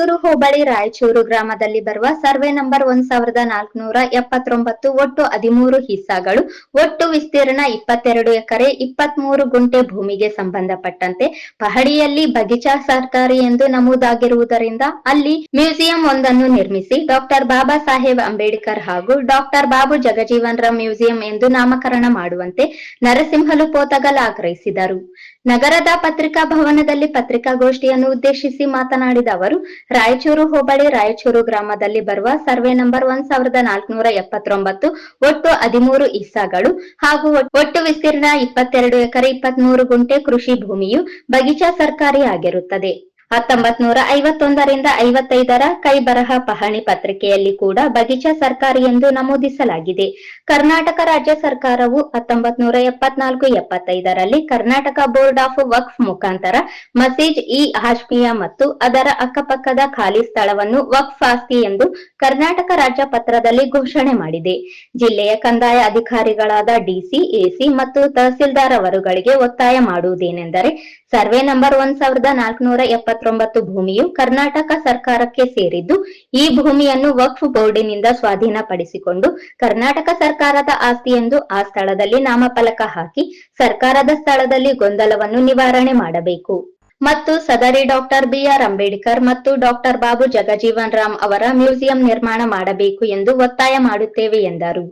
Raichur ಹೋಬಳಿ ರಾಯಚೂರು ಗ್ರಾಮದಲ್ಲಿ ಬರುವ survey number ಒಂದ್ ಸಾವಿರದ ನಾಲ್ಕುನೂರ ಎಪ್ಪತ್ತೊಂಬತ್ತು, ಒಟ್ಟು ಹದಿಮೂರು ಹಿಸ್ಸಾಗಳು, ಒಟ್ಟು ವಿಸ್ತೀರ್ಣ ಇಪ್ಪತ್ತೆರಡು ಎಕರೆ, ಇಪ್ಪತ್ಮೂರು ಗುಂಟೆ ಭೂಮಿಗೆ ಸಂಬಂಧಪಟ್ಟಂತೆ ಪಹಡಿಯಲ್ಲಿ ಬಗಿಚಾ ಸರ್ಕಾರಿ ಎಂದು ನಮೂದಾಗಿರುವುದರಿಂದ ಅಲ್ಲಿ ಮ್ಯೂಸಿಯಂ ಒಂದನ್ನು ನಿರ್ಮಿಸಿ ಡಾಕ್ಟರ್ ಬಾಬಾ ಸಾಹೇಬ್ ಅಂಬೇಡ್ಕರ್ ಹಾಗೂ ಡಾಕ್ಟರ್ ಬಾಬು ಜಗಜೀವನ್ ರಾಮ್ ಮ್ಯೂಸಿಯಂ ಎಂದು ನಾಮಕರಣ ಮಾಡುವಂತೆ ನರಸಿಂಹಲು ಪೋತಗಲ್ ಆಗ್ರಹಿಸಿದರು. ನಗರದ ಪತ್ರಿಕಾ ಭವನದಲ್ಲಿ ಪತ್ರಿಕಾಗೋಷ್ಠಿಯನ್ನು ಉದ್ದೇಶಿಸಿ ಮಾತನಾಡಿದ ಅವರು, ರಾಯಚೂರು ಹೋಬಳಿ ರಾಯಚೂರು ಗ್ರಾಮದಲ್ಲಿ ಬರುವ ಸರ್ವೆ ನಂಬರ್ ಒಂದ್ ಸಾವಿರದ ನಾಲ್ಕುನೂರ ಎಪ್ಪತ್ತೊಂಬತ್ತು, ಒಟ್ಟು ಹದಿಮೂರು ಇಸ್ಸಾಗಳು ಹಾಗೂ ಒಟ್ಟು ವಿಸ್ತೀರ್ಣ ಇಪ್ಪತ್ತೆರಡು ಎಕರೆ ಇಪ್ಪತ್ಮೂರು ಗುಂಟೆ ಕೃಷಿ ಭೂಮಿಯು ಬಗಿಚಾ ಸರ್ಕಾರಿ ಆಗಿರುತ್ತದೆ. ಹತ್ತೊಂಬತ್ ನೂರ ಐವತ್ತೊಂದರಿಂದ ಐವತ್ತೈದರ ಕೈ ಬರಹ ಪಹಣಿ ಪತ್ರಿಕೆಯಲ್ಲಿ ಕೂಡ ಬಗಿಚಾ ಸರ್ಕಾರಿ ಎಂದು ನಮೂದಿಸಲಾಗಿದೆ. ಕರ್ನಾಟಕ ರಾಜ್ಯ ಸರ್ಕಾರವು ಹತ್ತೊಂಬತ್ ನೂರ ಎಪ್ಪತ್ನಾಲ್ಕು ಎಪ್ಪತ್ತೈದರಲ್ಲಿ ಕರ್ನಾಟಕ ಬೋರ್ಡ್ ಆಫ್ ವಕ್ಫ್ ಮುಖಾಂತರ ಮಸೀಜ್ ಇ ಹಾಶ್ಮಿಯಾ ಮತ್ತು ಅದರ ಅಕ್ಕಪಕ್ಕದ ಖಾಲಿ ಸ್ಥಳವನ್ನು ವಕ್ಫ್ ಆಸ್ತಿ ಎಂದು ಕರ್ನಾಟಕ ರಾಜ್ಯ ಪತ್ರದಲ್ಲಿ ಘೋಷಣೆ ಮಾಡಿದೆ. ಜಿಲ್ಲೆಯ ಕಂದಾಯ ಅಧಿಕಾರಿಗಳಾದ ಡಿಸಿ ಎಸಿ ಮತ್ತು ತಹಸೀಲ್ದಾರ್ ಅವರುಗಳಿಗೆ ಒತ್ತಾಯ ಮಾಡುವುದೇನೆಂದರೆ ಸರ್ವೆ ನಂಬರ್ ಒಂದ್ ಸಾವಿರದ ನಾಲ್ಕುನೂರ ಎಪ್ಪತ್ತೊಂಬತ್ತು ಭೂಮಿಯು ಕರ್ನಾಟಕ ಸರ್ಕಾರಕ್ಕೆ ಸೇರಿದ್ದು, ಈ ಭೂಮಿಯನ್ನು ವಕ್ಫ್ ಬೋರ್ಡಿನಿಂದ ಸ್ವಾಧೀನಪಡಿಸಿಕೊಂಡು ಕರ್ನಾಟಕ ಸರ್ಕಾರದ ಆಸ್ತಿ ಎಂದು ಆ ಸ್ಥಳದಲ್ಲಿ ನಾಮಫಲಕ ಹಾಕಿ ಸರ್ಕಾರದ ಸ್ಥಳದಲ್ಲಿ ಗೊಂದಲವನ್ನು ನಿವಾರಣೆ ಮಾಡಬೇಕು. ಮತ್ತು ಸದರಿ ಡಾಕ್ಟರ್ ಬಿಆರ್ ಅಂಬೇಡ್ಕರ್ ಮತ್ತು ಡಾಕ್ಟರ್ ಬಾಬು ಜಗಜೀವನ್ ರಾಮ್ ಅವರ ಮ್ಯೂಸಿಯಂ ನಿರ್ಮಾಣ ಮಾಡಬೇಕು ಎಂದು ಒತ್ತಾಯ ಮಾಡುತ್ತೇವೆ ಎಂದರು.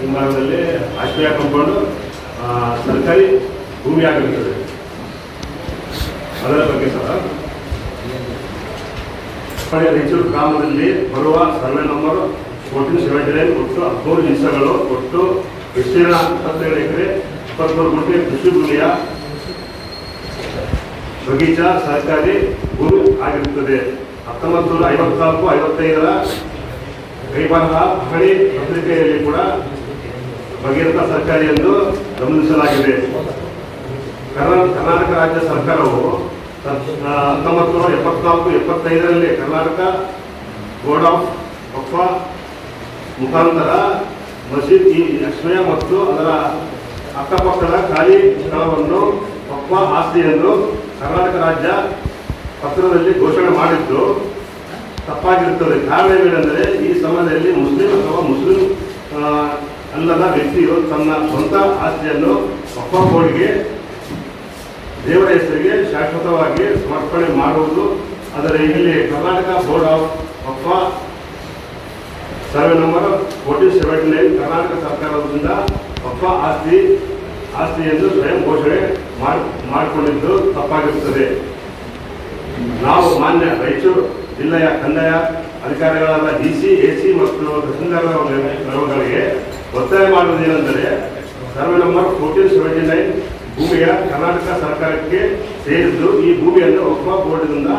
ಹಿಂಭಾಗ ಹಿಂಭಾಗದಲ್ಲಿ ಆಶ್ರಯ ಕಂಪೌಂಡು ಸರ್ಕಾರಿ ಭೂಮಿಯಾಗಿರುತ್ತದೆ. ಅದರ ಬಗ್ಗೆ ಸಹ ರಾಯಚೂರು ಗ್ರಾಮದಲ್ಲಿ ಬರುವ survey number fourteen seventy nine ಒಟ್ಟು ಹದಿಮೂರು ನಿಮಿಷಗಳು ಒಟ್ಟು ವಿಸ್ತೀರ್ಣ ಇಪ್ಪತ್ತೇಳು ಎಕರೆ ಇಪ್ಪತ್ತ್ಮೂರು ಗುಂಟೆ ಕೃಷಿ ಭೂಮಿಯ ಬಗೀಚಾ ಸರ್ಕಾರಿ ಭೂಮಿ ಆಗಿರುತ್ತದೆ. ಹತ್ತೊಂಬತ್ತು ನೂರ ಐವತ್ನಾಲ್ಕು, ಐವತ್ತೈದರ ಕೈಬರಹ ಹಳಿ ಪತ್ರಿಕೆಯಲ್ಲಿ ಕೂಡ ಭಗೀರಥ ಸರ್ಕಾರ ಎಂದು ಗಮನಿಸಲಾಗಿದೆ. ಕರ್ನಾ- ಕರ್ನಾಟಕ ರಾಜ್ಯ ಸರ್ಕಾರವು ಹತ್ತೊಂಬತ್ತು ನೂರ ಎಪ್ಪತ್ನಾಲ್ಕು, ಎಪ್ಪತ್ತೈದರಲ್ಲಿ ಕರ್ನಾಟಕ ಬೋರ್ಡ್ ಆಫ್ ವಕ್ಫ ಮುಖಾಂತರ ಮಸೀದ್ ಈ ಲಕ್ಷ್ಮಯ ಮತ್ತು ಅದರ ಅಕ್ಕಪಕ್ಕದ ಖಾಲಿ ಸ್ಥಳವನ್ನು ಒಪ್ಪ ಆಸ್ತಿ ಎಂದು ಕರ್ನಾಟಕ ರಾಜ್ಯ ಪತ್ರದಲ್ಲಿ ಘೋಷಣೆ ಮಾಡಿದ್ದು ತಪ್ಪಾಗಿರುತ್ತದೆ. ಕಾರಣವೇನೆಂದರೆ ಈ ಸಮಯದಲ್ಲಿ ಮುಸ್ಲಿಂ ಅಥವಾ ಮುಸ್ಲಿಂ ಅಲ್ಲದ ವ್ಯಕ್ತಿಯು ತನ್ನ ಸ್ವಂತ ಆಸ್ತಿಯನ್ನು ಒಪ್ಪಿಗೆ ದೇವರ ಹೆಸರಿಗೆ ಶಾಶ್ವತವಾಗಿ ಸಮರ್ಪಣೆ ಮಾಡುವುದು. ಅದರ ಇಲ್ಲಿ ಕರ್ನಾಟಕ ಬೋರ್ಡ್ ಆಫ್ ಒಪ್ಪ survey number fourteen seventy nine Karnataka ಸರ್ಕಾರದಿಂದ ಒಪ್ಪ ಆಸ್ತಿ ಆಸ್ತಿ ಎಂದು ಸ್ವಯಂ ಘೋಷಣೆ ಮಾಡಿ, ಮಾಡಿಕೊಂಡಿದ್ದು ತಪ್ಪಾಗಿರುತ್ತದೆ. ನಾವು ಮಾನ್ಯ ರಾಯಚೂರು ಜಿಲ್ಲೆಯ ಕಂದಾಯ ಅಧಿಕಾರಿಗಳಾದ ಡಿ ಸಿ, ಎ ಸಿ ಮತ್ತು ತಹಸೀಲ್ದಾರ್ಗಳಿಗೆ ಒತ್ತಾಯ ಮಾಡುವುದೇನೆಂದರೆ survey number fourteen seventy nine ಭೂಮಿಯ ಕರ್ನಾಟಕ ಸರ್ಕಾರಕ್ಕೆ ಸೇರಿದ್ದು ಈ ಭೂಮಿಯನ್ನು ಒಬ್ಬ ಬೋರ್ಡ್ನಿಂದ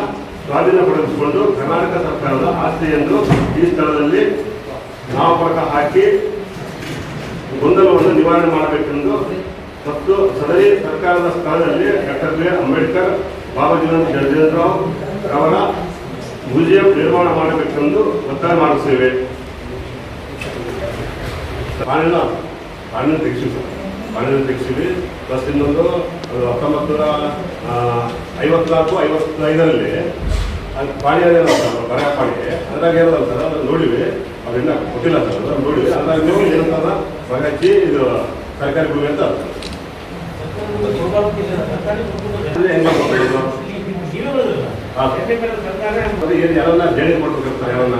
ಸ್ವಾಧೀನಪಡಿಸಿಕೊಂಡು ಕರ್ನಾಟಕ ಸರ್ಕಾರದ ಆಸ್ತಿಯನ್ನು ಈ ಸ್ಥಳದಲ್ಲಿ ನಾಮಪಕ ಹಾಕಿ ಗೊಂದಲವನ್ನು ನಿವಾರಣೆ ಮಾಡಬೇಕೆಂದು ಮತ್ತು ಸದರಿ ಸರ್ಕಾರದ ಸ್ಥಳದಲ್ಲಿ ಡಾಕ್ಟರ್ ಬಿ ಅಂಬೇಡ್ಕರ್ ಬಾಬಾಜೀವನ್ ರಾವ್ ಅವರ ಮ್ಯೂಸಿಯಂ ನಿರ್ಮಾಣ ಮಾಡಬೇಕೆಂದು ಒತ್ತಾಯ ಮಾಡುತ್ತೇವೆ ಪಾಣಿನ ಪಾಣಿನ ತೆಗೆಸಿವಿ ಪಾಣಿನ ತೆಗೆಸಿವಿ ಪ್ಲಸ್ ಇನ್ನೊಂದು ಹತ್ತೊಂಬತ್ತು ನೂರ ಐವತ್ನಾಲ್ಕು ಐವತ್ತೈದರಲ್ಲಿ ಅದು ಪಾಣಿ ಅದೇನೋ ಸರ್ ಬರ ಪಾಣಿ ಅದ್ರಾಗ ಏನಲ್ಲ ಸರ್ ಅದನ್ನು ನೋಡಿವಿ ಅದನ್ನ ಕೊಟ್ಟಿಲ್ಲ ಸರ್ ಅದನ್ನು ನೋಡಿವಿ ಅದ್ರಾಗ ನೋಡಿ ಏನಂತದ ಬಗಚ್ಚಿ ಇದು ಸರ್ಕಾರಿ ಭೂಮಿ ಅಂತ. ಅದು ಏನು ಯಾರನ್ನ ಜೇಡಿ ಮಾಡ್ಬೇಕಿರ್ತಾರೆ ಯಾರನ್ನ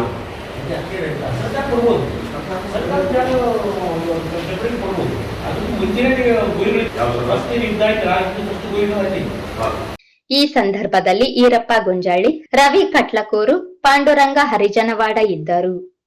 ಈ ಸಂದರ್ಭದಲ್ಲಿ ಈರಪ್ಪ ಗುಂಜಾಳಿ ರವಿ ಕಟ್ಲಕೂರು ಪಾಂಡುರಂಗ ಹರಿಜನವಾಡ ಇದ್ದರು.